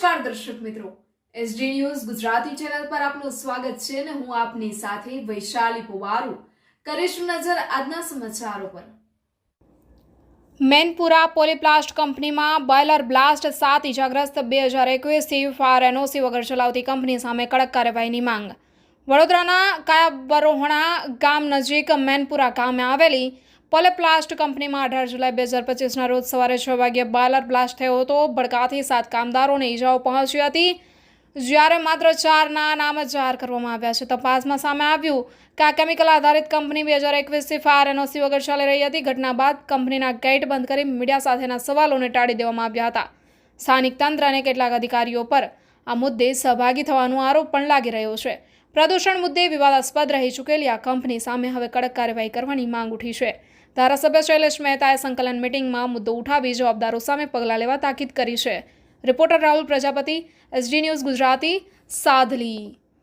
નમસ્કાર દર્શક મિત્રો. એસડી ન્યૂઝ ગુજરાતી ચેનલ પર આપનું સ્વાગત છે અને હું આપની સાથે વૈશાલી પુવારુ. કરીશું નજર આજના સમાચારો પર. મેનપુરા પોલીપ્લાસ્ટ કંપનીમાં બોઇલર બ્લાસ્ટ સાત ઇજાગ્રસ્ત બે હજાર એકવીસથી ફાયર એનઓસી વગર ચલાવતી કંપની સામે કડક કાર્યવાહીની માંગ. વડોદરાના કાયાબરોહણા ગામ નજીક મેનપુરા ગામે આવેલી પોલીપ્લાસ્ટ કંપનીમાં અઢાર જુલાઈ બે હજાર પચીસના રોજ સવારે છ વાગ્યે બાયલર બ્લાસ્ટ થયો હતો. ભડકાથી સાત કામદારોને ઈજાઓ પહોંચી હતી. જ્યારે માત્ર ચારના નામ જ જાહેર કરવામાં આવ્યા છે. તપાસમાં સામે આવ્યું કે આ કેમિકલ આધારિત કંપની બે હજાર એકવીસથી ફાયર એનઓસી વગર ચાલી રહી હતી. ઘટના બાદ કંપનીના ગેટ બંધ કરી મીડિયા સાથેના સવાલોને ટાળી દેવામાં આવ્યા હતા. સ્થાનિક તંત્ર અને કેટલાક અધિકારીઓ પર આ મુદ્દે સહભાગી થવાનો આરોપ પણ લાગી રહ્યો છે. પ્રદૂષણ મુદ્દે વિવાદાસ્પદ રહી ચૂકેલી આ કંપની સામે હવે કડક કાર્યવાહી કરવાની માંગ ઉઠી છે. ધારાસભ્ય શૈલેષ મહેતાએ સંકલન મિટિંગમાં મુદ્દો ઉઠાવી જવાબદારો સામે પગલાં લેવા તાકીદ કરી છે. Reporter Rahul Prajapati, SD news Gujarati Sadhli